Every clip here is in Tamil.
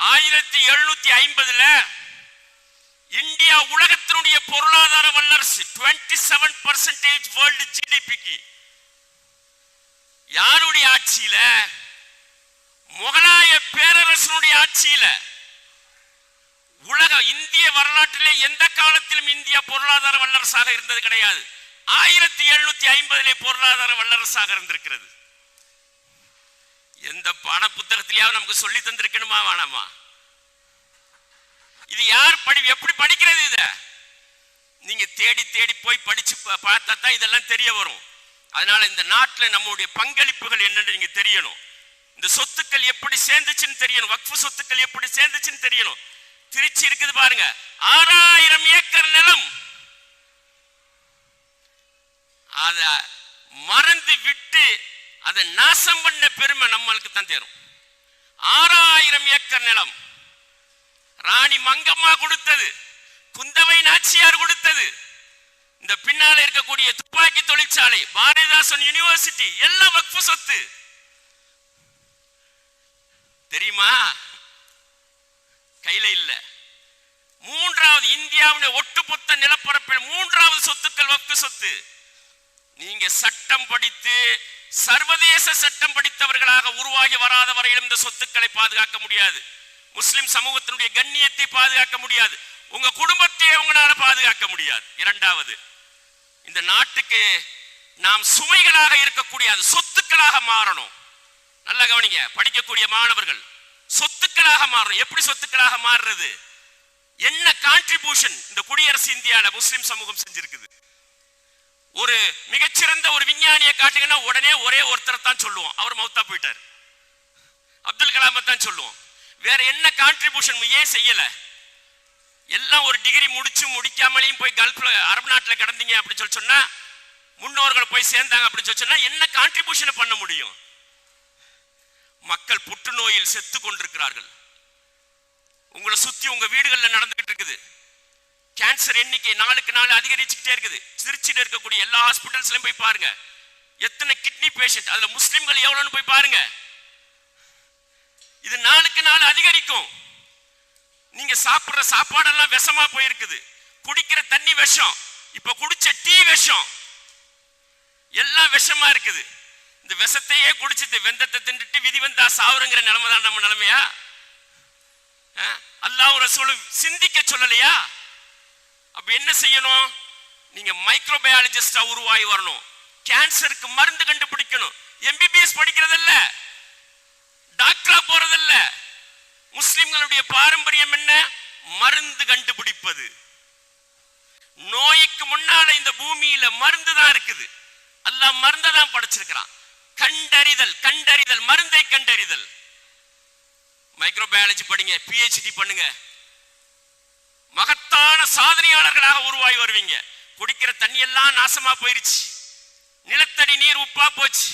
ஆயிரத்தி எழுநூத்தி ஐம்பதுல இந்தியா உலகத்தினுடைய பொருளாதார வல்லரசு 27% செவன் பர்சன்டேஜ் வேர்ல்டு ஜிடிபிக்கு யாருடைய ஆட்சியில? முகலாய பேரரசனுடைய ஆட்சியில. உலக இந்திய வரலாற்றிலே எந்த காலத்திலும் இந்தியா பொருளாதார வல்லரசாக இருந்தது கிடையாது. ஆயிரத்தி எழுநூத்தி ஐம்பதிலே பொருளாதார வல்லரசாக இருந்திருக்கிறது. எந்த பாட புத்தகத்திலேயாவது நமக்கு சொல்லி தந்திருக்கணுமா வேணாமா? இது யார் படி எப்படி படிக்கிறது இத? நீங்க தேடி தேடி போய் படிச்சு பார்த்தா தான் இதெல்லாம் தெரிய வரும். அதனால இந்த நாட்டில் நம்முடைய பங்களிப்புகள் என்னன்னு நீங்க தெரியணும். இந்த சொத்துக்கள் எப்படி சேர்ந்துச்சுன்னு தெரியணும். வக்ஃபு சொத்துக்கள் எப்படி சேர்ந்துச்சுன்னு தெரியணும். திருச்சி இருக்குது பாருங்க. ஆறாயிரம் ஏக்கர் நிலம். அத மறந்து விட்டு அதை நாசம் பண்ண பெருமை நம்மளுக்கு தான் தேரும். ஆறாயிரம் ஏக்கர் நிலம். ராணி மங்கம்மா கொடுத்தது குந்தவை நாச்சியார் கொடுத்தது இந்த பின்னால இருக்கக்கூடிய துப்பாக்கி தொழிற்சாலை பாரதிதாசன் யூனிவர்சிட்டி எல்லாம் வக்ஃபு சொத்து. தெரியுமா? கையில இல்ல. மூன்றாவது இந்தியாவுடைய ஒட்டுமொத்த நிலப்பரப்பில் மூன்றாவது சொத்துக்கள் வக்ஃபு சொத்து. நீங்க சட்டம் படித்து சர்வதேச சட்டம் படித்தவர்களாக உருவாகி வராத வரையிலும் இந்த சொத்துக்களை பாதுகாக்க முடியாது. முஸ்லிம் சமூகத்தினுடைய கண்ணியத்தை பாதுகாக்க முடியாது. உங்க குடும்பத்தை உங்களால பாதுகாக்க முடியாது. இரண்டாவது இந்த நாட்டுக்கு நாம் சுமைகளாக இருக்கக்கூடிய அது சொத்துக்களாக மாறணும். நல்லா கவனிங்க படிக்கக்கூடிய மாணவர்கள் சொத்துக்களாக மாறணும். எப்படி சொத்துக்களாக மாறுறது? என்ன கான்ட்ரிபியூஷன் இந்த குடியரசு இந்தியாவில் முஸ்லிம் சமூகம் செஞ்சிருக்குது? ஒரு மிகச்சிறந்த ஒரு விஞ்ஞானியை காட்டுங்கன்னா உடனே ஒரே ஒருத்தரை தான் சொல்லுவோம். அவர் மௌத்தா போயிட்டார். அப்துல் கலாமை தான் சொல்லுவோம். வேற என்ன கான்ட்ரிபியூஷன் ஏன் செய்யல? எல்லாம் ஒரு டிகிரி முடிச்சு முடிக்காமலையும் போய் கல்ஃப்ல அரபு நாட்டுல கிடந்தீங்க அப்படின்னு சொல்லி சொன்னா முன்னோர்கள் போய் சேர்ந்தாங்க அப்படின்னு சொல்லி சொன்னா என்ன கான்ட்ரிபியூஷனை பண்ண முடியும்? மக்கள் புற்றுநோயில் செத்து கொண்டிருக்கிறார்கள். உங்களை சுத்தி உங்க வீடுகள்ல நடந்துகிட்டு இருக்குது. கேன்சர் எண்ணிக்கை நாளுக்கு நாள் அதிகரிச்சுக்கிட்டே இருக்குது. திருச்சியில் இருக்கக்கூடிய எல்லா ஹாஸ்பிட்டல்ஸ்லையும் போய் பாருங்க. எத்தனை கிட்னி பேஷண்ட் அதுல முஸ்லிம்கள் எவ்வளவுன்னு போய் பாருங்க. இது நாளுக்கு நாள் அதிகரிக்கும். நீங்க சாப்பிடுற சாப்பாடெல்லாம் விஷமா போயிருக்குது. குடிக்கிற தண்ணி விஷம். இப்ப குடிச்ச டீ விஷம். எல்லாம் விஷமா இருக்குது. இந்த விஷத்தையே குடிச்சிட்டு வெந்தத்தை தின்றுட்டு விதி வந்தா சாவுறங்கிற நிலைமை தான் நம்ம நிலைமையா? அல்லாஹ் ரசூலும் சிந்திக்க சொல்லலையா? அப்ப என்ன செய்யணும்? நீங்க மைக்ரோபயாலஜிஸ்டா உருவாகி வரணும். கேன்சருக்கு மருந்து கண்டுபிடிக்கணும். எம்பிபிஎஸ் படிக்கிறதல்ல. டாக்டரா போறதல்ல. முஸ்லிம்களுடைய பாரம்பரியம் என்ன? மருந்து கண்டுபிடிப்பது. நோய்க்கு முன்னால இந்த பூமியில மருந்து தான் இருக்குது. அல்லாஹ் மருந்தை தான் படைச்சிருக்கிறான். கண்டறிதல் கண்டறிதல் மருந்தை கண்டறிதல். மைக்ரோபயாலஜி படிங்க பிஹெச்டி பண்ணுங்க. மகத்தான சாதனையாளர்களாக உருவாகி வருவீங்க. குடிக்கிற தண்ணி எல்லாம் நாசமா போயிருச்சு. நிலத்தடி நீர் உப்பா போச்சு.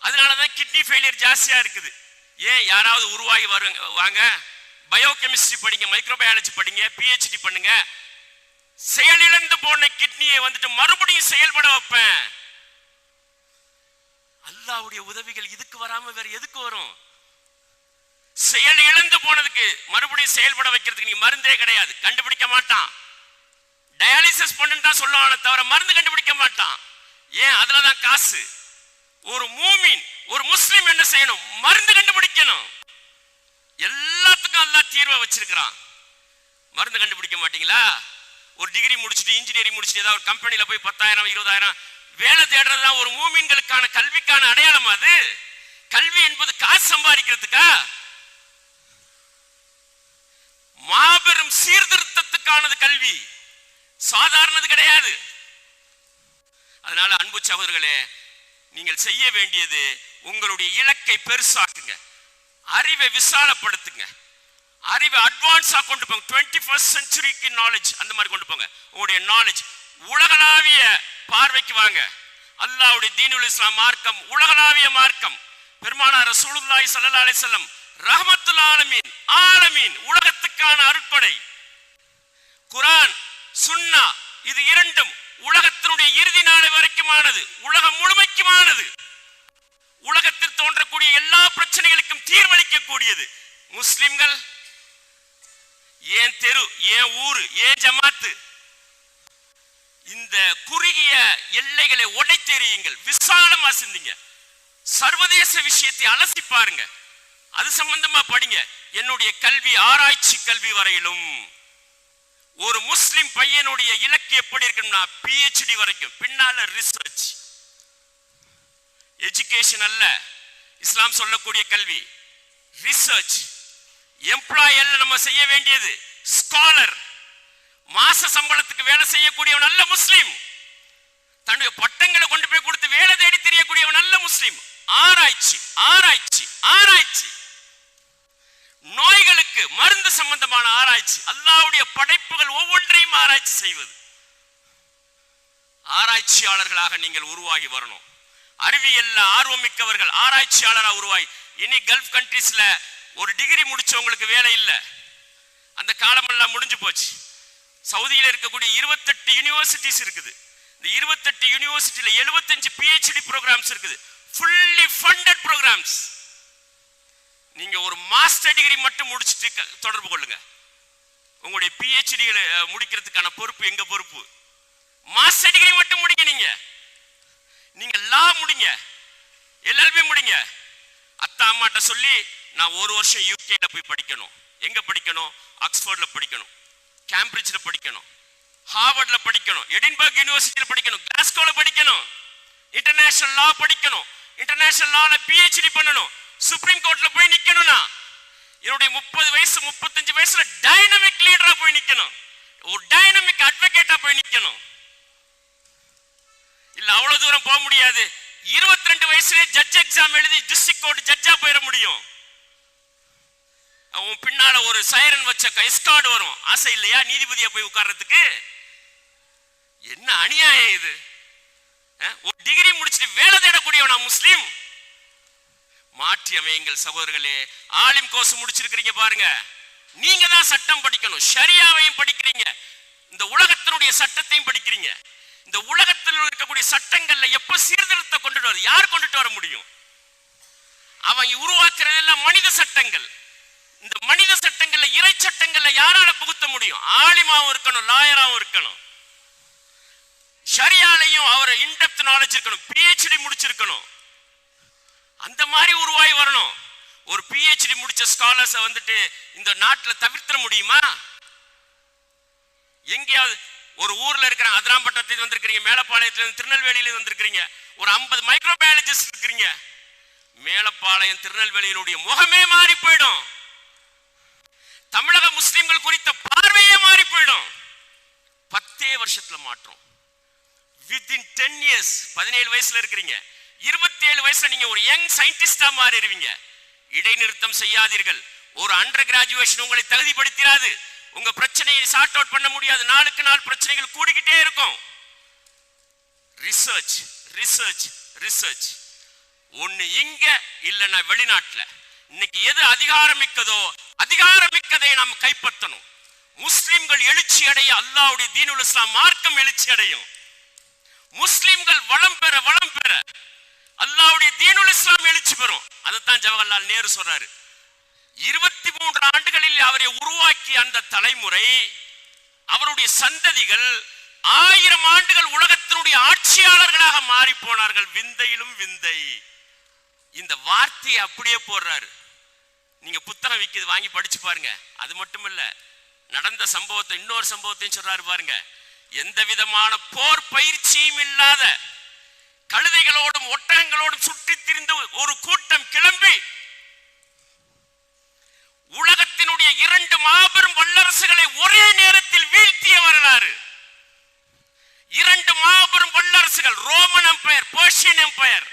அதனாலதான் கிட்னி ஃபெயிலியர் ஜாஸ்தியா இருக்குது. ஏன் யாராவது உருவாகி வருங்க வாங்க. பயோகெமிஸ்ட்ரி படிங்க மைக்ரோபயாலஜி படிங்க பிஹெச்டி பண்ணுங்க. செயலிழந்து போன கிட்னியை வந்துட்டு மறுபடியும் செயல்பட வைப்பேன். அல்லாவுடைய உதவிகள் இதுக்கு வராம வேற எதுக்கு வரும்? செயல் இழந்து போனதுக்கு மறுபடியும் செயல்பட வைக்கிறதுக்கு நீ மருந்தே கிடையாது. கண்டுபிடிக்க மாட்டான். டயாலிசிஸ் பண்ணுன்னு தான் சொல்லுவானே தவிர மருந்து கண்டுபிடிக்க மாட்டான். ஏன்? அதுலதான் காசு. ஒரு மூமின் ஒரு முஸ்லிம் என்ன செய்யணும்? மருந்து கண்டுபிடிக்கணும். எல்லாத்துக்கும் அல்லா தீர்வை வச்சிருக்கிறான். மருந்து கண்டுபிடிக்க மாட்டீங்களா? ஒரு டிகிரி முடிச்சுட்டு இன்ஜினியரிங் முடிச்சுட்டு ஏதாவது ஒரு கம்பெனில போய் பத்தாயிரம் இருபதாயிரம் வேலை தேடுறது தான் ஒரு மூமின்களுக்கான கல்விக்கான அடையாளம் அது. கல்வி என்பது காசு சம்பாதிக்கிறதுக்கா? மாபெரும் சீர்திருத்தத்துக்கானது கல்வி. சாதாரணது கிடையாது. அதனால அன்பு சகோதரர்களே நீங்கள் செய்ய வேண்டியது உங்களுடைய இலக்கை பெருசாக்குங்க. அறிவை விசாலப்படுத்துங்க. அறிவை அட்வான்ஸா கொண்டு போங்க. டுவெண்ட்டி ஃபர்ஸ்ட் சென்ச்சுரிக்கு நாலேஜ் அந்த மாதிரி கொண்டு போங்க. உங்களுடைய நாலேஜ் உலகளாவிய பார்வைக்கு வாங்க. அல்லாவுடைய தீனுல் இஸ்லாம் மார்க்கம் உலகளாவிய மார்க்கம். பெருமானார் ரசூலுல்லாஹி ஸல்லல்லாஹு அலைஹி வஸல்லம் ரஹமத்துல் ஆலமீன் ஆலமீன் உலகத்துக்கான அருட்படை. குரான் சுன்னா இது இரண்டும் உலகத்தினுடைய இறுதி நாள் வரைக்குமானது உலகம் முழுமைக்குமானது. உலகத்தில் தோன்றக்கூடிய எல்லா பிரச்சனைகளுக்கும் தீர்வளிக்கக்கூடியது. முஸ்லிம்கள் ஏன் தெரு ஏன் ஊரு ஏன் ஜமாத்து? இந்த குறுகிய எல்லைகளை உடைத்தெறியுங்கள் விசாலமா சிந்திங்க. சர்வதேச விஷயத்தை அலசி பாருங்க. அது சம்பந்தமா படிங்க. என்னுடைய கல்வி ஆராய்ச்சி கல்வி வரையிலும் ஒரு முஸ்லிம் பையனுடைய இலக்கு எப்படி இருக்குன்னா பிஹெச்டி வரைக்கும். பின்னால ரிசர்ச் எஜுகேஷன் அல்ல. இஸ்லாம் சொல்லக்கூடிய கல்வி. ரிசர்ச் எம்ப்ளாய் அல்ல நம்ம செய்ய வேண்டியது. ஸ்காலர் மாச சம்பளத்துக்கு வேலை செய்யக்கூடியவன் நல்ல முஸ்லிம். தன்னுடைய பட்டங்களை கொண்டு போய் கொடுத்து வேலை தேடி தெரியக்கூடியவன் நல்ல முஸ்லிம். ஆராய்ச்சி ஆராய்ச்சி ஆராய்ச்சி. நோய்களுக்கு மருந்து சம்பந்தமான ஆராய்ச்சி அல்லாவுடைய படைப்புகள் ஒவ்வொன்றையும் ஆராய்ச்சி செய்வது. ஆராய்ச்சியாளர்களாக நீங்கள் உருவாகி வரணும். அறிவியல்ல ஆர்வமிக்கவர்கள் ஆராய்ச்சியாளராக உருவாகி இனி கல்ஃப் கண்ட்ரீஸ்ல ஒரு டிகிரி முடிச்சவங்களுக்கு வேலை இல்லை. அந்த காலமெல்லாம் முடிஞ்சு போச்சு. சவுதியில் இருக்கக்கூடிய இருபத்தெட்டு யூனிவர்சிட்டிஸ் இருக்குது. இந்த இருபத்தெட்டு யூனிவர்சிட்டியில் எழுபத்தஞ்சு பிஹெச்டி ப்ரோக்ராம்ஸ் இருக்குது. ஃபுல்லி ஃபண்டட் ப்ரோக்ராம்ஸ் நீங்க ஒரு மாஸ்டர் டிகிரி மட்டும் முடிச்சிட்டு தொடர்பு கொள்ளுங்க. உங்களுடைய பிஹெச்டி முடிக்கிறதுக்கான பொறுப்பு எங்க பொறுப்பு? மாஸ்டர் டிகிரி மட்டும் முடிங்க நீங்க. நீங்க லா முடிங்க. எல்எல்பி முடிங்க. அத்தா அம்மாட்ட சொல்லி நான் ஒரு வருஷம் யூகேல போய் படிக்கணும். எங்க படிக்கணும்? ஆக்ஸ்போர்ட்ல படிக்கணும். கேம்பிரிட்ஜ்ல படிக்கணும். ஹார்வர்ட்ல படிக்கணும். எடின்பர்க் யூனிவர்சிட்டியில் படிக்கணும். கிளாஸ்கோல படிக்கணும். இன்டர்நேஷனல் லா படிக்கணும். இன்டர்நேஷனல் லால பிஹெச்டி பண்ணணும். சுப்ரீம் கோர்ட்ல போய் நிக்கணும்னா என்னுடைய முப்பது வயசு முப்பத்தஞ்சு வயசுல டைனமிக் லீடரா போய் நிக்கணும். ஒரு டைனமிக் அட்வொகேட்டா போய் நிக்கணும். இல்ல அவ்வளவு தூரம் போக முடியாது. 22 ரெண்டு வயசுலயே ஜட்ஜ் எக்ஸாம் எழுதி டிஸ்ட்ரிக்ட் கோர்ட் ஜட்ஜா போயிட முடியும். அவன் பின்னால ஒரு சைரன் வச்ச எஸ்கார்டு வரும். ஆசை இல்லையா? நீதிபதியா போய் உட்கார்றதுக்கு? என்ன அநியாயம் இது? ஒரு டிகிரி முடிச்சுட்டு வேலை தேடக்கூடியவனா முஸ்லீம்? மாற்றி அமையுங்கள் சகோதரர்களே. ஆலிம் கோர்ஸ் முடிச்சிருக்கிறீங்க பாருங்க. நீங்க தான் சட்டம் படிக்கணும். ஷரியாவையும் படிக்கிறீங்க. இந்த உலகத்தினுடைய சட்டத்தையும் படிக்கிறீங்க. இந்த உலகத்தில் இருக்கக்கூடிய சட்டங்கள்ல எப்ப சீர்திருத்த கொண்டுட்டு வர யார் கொண்டுட்டு வர முடியும்? அவன் உருவாக்குறது எல்லாம் மனித சட்டங்கள். இந்த மனித சட்டங்கள்ல இறை சட்டங்கள்ல யாரால புகுத்த முடியும்? ஆலிமாவும் இருக்கணும் லாயராவும் இருக்கணும். ஷரியாலையும் அவர் இன்டெப்த் நாலேஜ் இருக்கணும். பிஹெச்டி முடிச்சிருக்கணும். அந்த மாதிரி உருவாகி வரணும். ஒரு பிஹெச்டி முடிச்ச ஸ்காலர்ஸை வந்துட்டு இந்த நாட்டில் தவிர்த்த முடியுமா? எங்கேயாவது ஒரு ஊர்ல இருக்கிற அதிராம்பட்டத்தில் வந்திருக்கிறீங்க மேலப்பாளையத்துல திருநெல்வேலியில வந்திருக்கிறீங்க ஒரு ஐம்பது மைக்ரோ பயாலஜிஸ்ட் இருக்கிறீங்க. மேலப்பாளையம் திருநெல்வேலியினுடைய முகமே மாறி போயிடும். தமிழக முஸ்லிம்கள் குறித்த பார்வையே மாறி போயிடும். பத்தே வருஷத்துல மாற்றம். வித்தின் டென் இயர்ஸ் பதினேழு வயசுல இருக்கிறீங்க. இருபத்தி வயசுல நீங்க ஒரு யங் சயின்டிஸ்டா மாறிடுவீங்க. இடைநிறுத்தம் செய்யாதீர்கள். ஒரு அண்டர் கிராஜுவேஷன் உங்களை தகுதிப்படுத்திடாது உங்க பிரச்சனையை சார்ட் அவுட் பண்ண முடியாது. நாளுக்கு நாள் பிரச்சனைகள் கூடிக்கிட்டே இருக்கும். ரிசர்ச் ரிசர்ச் ரிசர்ச் ஒண்ணு இங்க இல்லைன்னா வெளிநாட்டுல. இன்னைக்கு எது அதிகாரமிக்கதோ அதிகாரமிக்கதை நாம் கைப்பற்றணும். முஸ்லிம்கள் எழுச்சி அடைய அல்லாவுடைய தீனுல் இஸ்லாம் மார்க்கம் எழுச்சி அடையும். முஸ்லிம்கள் வளம் பெற வளம் பெற. அல்லாவுடைய தீனுல் இஸ்லாம் எழுச்சி பெறும். அதைத்தான் ஜவஹர்லால் நேரு சொல்றாரு. இருபத்தி மூன்று ஆண்டுகளில் அவரை உருவாக்கிய அந்த தலைமுறை அவருடைய சந்ததிகள் ஆயிரம் ஆண்டுகள் உலகத்தினுடைய ஆட்சியாளர்களாக மாறி போனார்கள். விந்தையிலும் விந்தை. இந்த வார்த்தையை அப்படியே போடுறாரு. நீங்க புத்தகம் விற்கிது வாங்கி படிச்சு பாருங்க. அது மட்டும் இல்ல நடந்த சம்பவத்தை இன்னொரு சம்பவத்தையும் சொல்றாரு பாருங்க. எந்த விதமான போர் பயிற்சியும் இல்லாத கழுதைகளோடும் ஒட்டகங்களோடும் சுற்றித் திரிந்து ஒரு கூட்டம் கிளம்பி உலகத்தினுடைய இரண்டு மாபெரும் வல்லரசுகளை ஒரே நேரத்தில் வீழ்த்திய வரலாறு. இரண்டு மாபெரும் வல்லரசுகள் ரோமன் எம்பையர் பர்ஷியன் எம்பையர்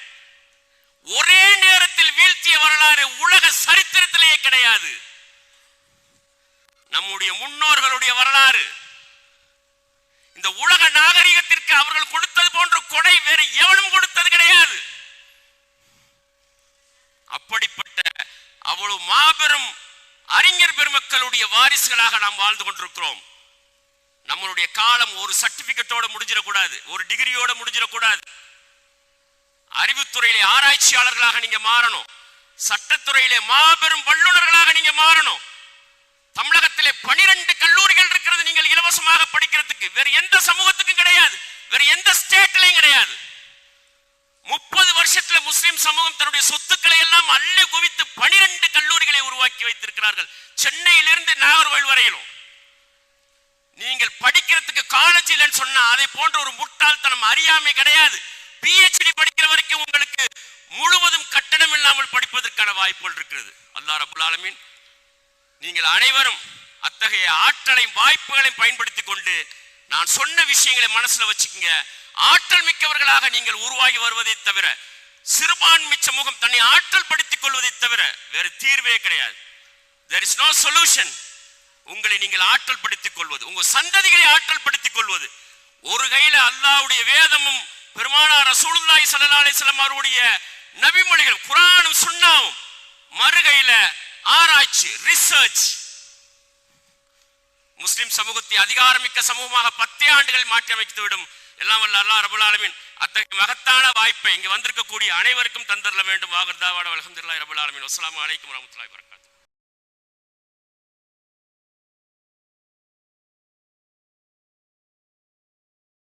ஒரே நேரத்தில் வீழ்த்திய வரலாறு உலக சரித்திரத்திலேயே கிடையாது. நம்முடைய முன்னோர்களுடைய வரலாறு இந்த உலக நாகரிகத்திற்கு அவர்கள் கொடுத்தது போன்ற கொடை வேறு எவனும் கொடுத்தது கிடையாது. அப்படிப்பட்ட அவ்வளவு மாபெரும் அறிஞர் பெருமக்களுடைய வாரிசுகளாக நாம் வாழ்ந்து கொண்டிருக்கிறோம். நம்மளுடைய காலம் ஒரு சர்டிபிகேட்டோட முடிஞ்சிடக்கூடாது ஒரு டிகிரியோட முடிஞ்சிடக்கூடாது. அறிவுத்துறையிலே ஆராய்ச்சியாளர்களாக நீங்க மாறணும். சட்டத்துறையிலே மாபெரும் வல்லுநர்களாக நீங்க மாறணும். தமிழகத்திலே பனிரெண்டு இலவசமாக படிக்கிறதுக்கு. வேற எந்த சமூகத்துக்கும் கிடையாது. வேற எந்த ஸ்டேட்லயும் கிடையாது. முப்பது வருஷத்துல முஸ்லிம் சமூகம் தன்னுடைய சொத்துக்களை எல்லாம் அள்ளி குவித்து பனிரெண்டு கல்லூரிகளை உருவாக்கி வைத்திருக்கிறார்கள். சென்னையிலிருந்து நாகர்கோவில் வரையிலும். நீங்கள் படிக்கிறதுக்கு காலேஜ் இல்லைன்னு சொன்னா அதை போன்ற ஒரு முட்டாள்தனம் அறியாமை கிடையாது. பிஹெச்டி படிக்கிற வரைக்கும் உங்களுக்கு முழுவதும் கட்டணம் இல்லாமல் படிப்பதற்கான வாய்ப்புகள் இருக்கிறது. அல்லாஹ் ரபுல் ஆலமீன் நீங்கள் அனைவரும் அத்தகைய ஆற்றலையும் வாய்ப்புகளையும் பயன்படுத்திக் கொண்டு நான் சொன்ன விஷயங்களை மனசுல வச்சுக்கோங்க. ஆற்றல் மிக்கவர்களாக நீங்கள் உருவாகி வருவதை தவிர சிறுபான்மை சமூகம் தன்னை ஆற்றல் படுத்திக் கொள்வதை தவிர வேறு தீர்வே கிடையாது. தெர் இஸ் நோ சொல்யூஷன் உங்களை நீங்கள் ஆற்றல் படுத்திக் கொள்வது உங்க சந்ததிகளை ஆற்றல் படுத்திக் கொள்வது. ஒரு கையில அல்லாஹ்வுடைய வேதமும் பெருமானார் ரசூலுல்லாஹி ஸல்லல்லாஹு அலைஹி வஸல்லம் அவருடைய நபிமொழிகள் குரானும் சுண்ணாவும் மறுகையில ஆராய்ச்சி ரிசர்ச் முஸ்லிம் சமூகத்தை அதிகாரமிக்க சமூகமாக பத்தே ஆண்டுகள் மாற்றி அமைத்து விடும் எல்லாம் வல்ல அல்லா ரபுல் ஆலமீன் அத்தகைய மகத்தான வாய்ப்பை இங்கு வந்திருக்கக்கூடிய அனைவருக்கும் தந்தரல வேண்டும். வாகர்தாவாட அல்ஹம்துலில்லாஹி ரபுல் ஆலமின். அஸ்லாம் வலைக்கம் வரஹ்மத்துல்லாஹி வரகாத்